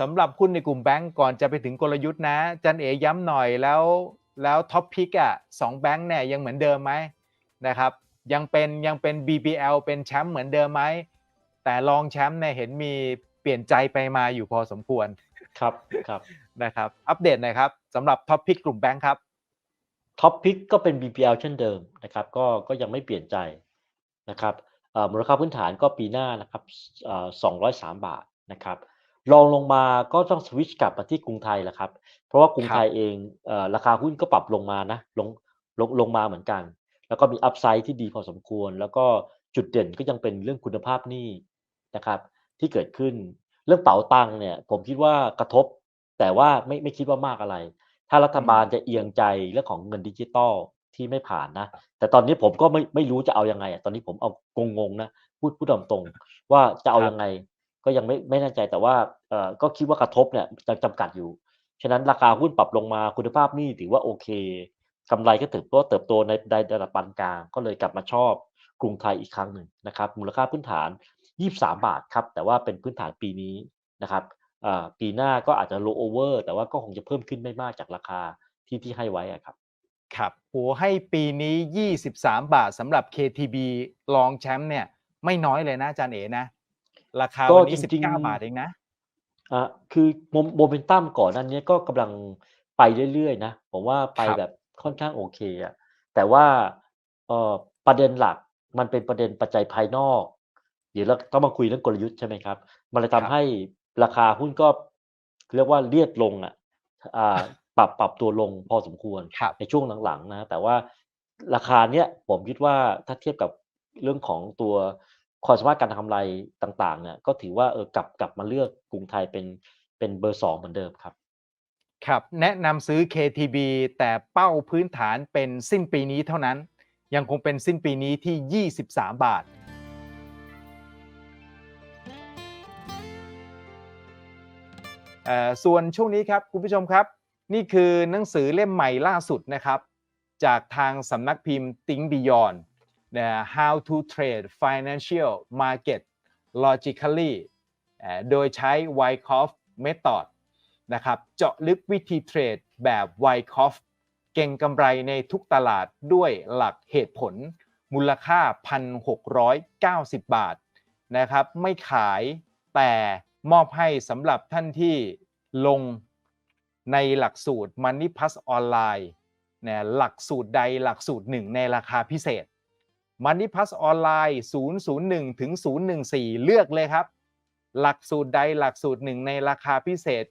สำหรับหุ้นในกลุ่มแบงก์ก่อนจะไปถึงกลยุทธ์นะ จันเอ๋ย้ำหน่อยแล้วแล้วท็อปพิกอะสองแบงก์เนี่ยยังเหมือนเดิมไหมนะครับยังเป็นยังเป็น BBL เป็นแชมป์เหมือนเดิมไหมแต่รองแชมป์เนี่ยเห็นมีเปลี่ยนใจไปมาอยู่พอสมควรครับครับนะครับ อัปเดตหน่อยครับสำหรับท็อปพิกกลุ่มแบงก์ครับท็อปพิกก็เป็น BPL เช่นเดิมนะครับก็ก็ยังไม่เปลี่ยนใจนะครับเอ่อมูลค่าพื้นฐานก็ปีหน้านะครับเอ่อ203 บาทนะครับ รองลงมาก็ต้องสวิตช์กลับมาที่กรุงไทยแหละครับ เพราะว่ากรุงไทยเองเอ่อราคาหุ้นก็ปรับลงมานะลงลงลงมาเหมือนกัน แล้วก็มีอัพไซด์ที่ดีพอสมควร แล้วก็จุดเด่นก็ยังเป็นเรื่องคุณภาพหนี้นะครับ ที่เกิดขึ้นเรื่องเป๋าตังค์เนี่ย ผมคิดว่ากระทบ แต่ว่าไม่ไม่คิดว่ามากอะไร ถ้ารัฐบาลจะเอียงใจเรื่องของเงินดิจิตอลที่ไม่ผ่านนะ แต่ตอนนี้ผมก็ไม่ไม่รู้จะเอายังไงอะตอนนี้ผมเอางงๆนะพูดพูดตรงๆว่าจะเอายังไง ก็ยังไม่ไม่แน่ใจแต่ว่าเอ่อก็คิดว่ากระทบเนี่ยยังจำกัดอยู่ ฉะนั้นราคาหุ้นปรับลงมาคุณภาพนี้ถือว่าโอเคกำไรก็เติบโตเติบโตในในระดับปานกลาง ก็เลยกลับมาชอบกรุงไทยอีกครั้งหนึ่งนะครับ มูลค่าพื้นฐาน 23 บาทครับ แต่ว่าเป็นพื้นฐานปีนี้นะครับปีหน้าก็อาจจะ low over แต่ว่าก็คงจะเพิ่มขึ้นไม่มากจากราคาที่ที่ให้ไว้ครับครับโหให้ปีนี้ 23 บาทสำหรับ KTB รองแชมป์เนี่ยไม่น้อยเลยนะอาจารย์เอ๋นะ ราคาก็วันนี้จริงๆ19บาทเองนะอะคือโมโมเมนตัมก่อนหนั้นเนี้ยก็กำลังไปเรื่อยๆนะผมว่าไปครับแบบค่อนข้างโอเคอะแต่ว่าเอ่อประเด็นหลักมันเป็นประเด็นปัจจัยภายนอก เดี๋ยวเราต้องมาคุยเรื่องกลยุทธ์ใช่ไหมครับ มันเลยครัทำบให้ราคาหุ้นก็เรียกว่าเลียดลงอะอ่าปรับปรับตัวลงพอสมควรครับในช่วงหลังๆนะแต่ว่าราคาเนี้ยผมคิดว่าถ้าเทียบกับเรื่องของตัว ความสามารถการทำกำไรต่างๆเนี่ยก็ถือว่าเออกลับกลับมาเลือกกรุงไทยเป็นเป็นเบอร์สองเหมือนเดิมครับ ครับ แนะนำซื้อ KTB แต่เป้าพื้นฐานเป็นสิ้นปีนี้เท่านั้น ยังคงเป็นสิ้นปีนี้ที่ 23 บาทเอ่อส่วนช่วงนี้ครับคุณผู้ชมครับ นี่คือหนังสือเล่มใหม่ล่าสุดนะครับ จากทางสำนักพิมพ์ Think Beyond น How to Trade Financial Market Logically โดยใช้ Wyckoff Method นะครับ เจาะลึกวิธีเทรดแบบ Wyckoff เก่งกำไรในทุกตลาดด้วยหลักเหตุผล มูลค่า 1,690 บาทนะครับ ไม่ขายแต่มอบให้สำหรับท่านที่ลงในหลักสูตร Money Plus ออนไลน์นะหลักสูตรใดหลักสูตรหนึ่งในราคาพิเศษ Money Plus ออนไลน์ 001 ถึง 014 เลือกเลยครับ หลักสูตรใดหลักสูตรหนึ่งในราคาพิเศษ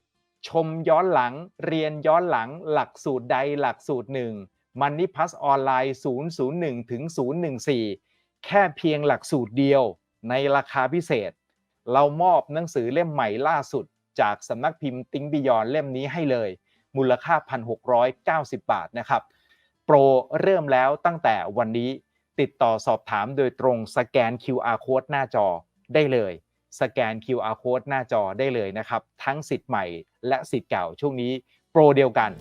ชมย้อนหลัง เรียนย้อนหลัง หลักสูตรใดหลักสูตรหนึ่ง Money Plus ออนไลน์ 001 ถึง 014 แค่เพียงหลักสูตรเดียวในราคาพิเศษ เรามอบหนังสือเล่มใหม่ล่าสุด จากสำนักพิมพ์ติ้งบิยอนเล่มนี้ให้เลย มูลค่า 1,690 บาทนะครับ โปรเริ่มแล้วตั้งแต่วันนี้ ติดต่อสอบถามโดยตรงสแกน QR code หน้าจอได้เลย สแกน QR code หน้าจอได้เลยนะครับ ทั้งสิทธิ์ใหม่และสิทธิ์เก่าช่วงนี้โปรเดียวกัน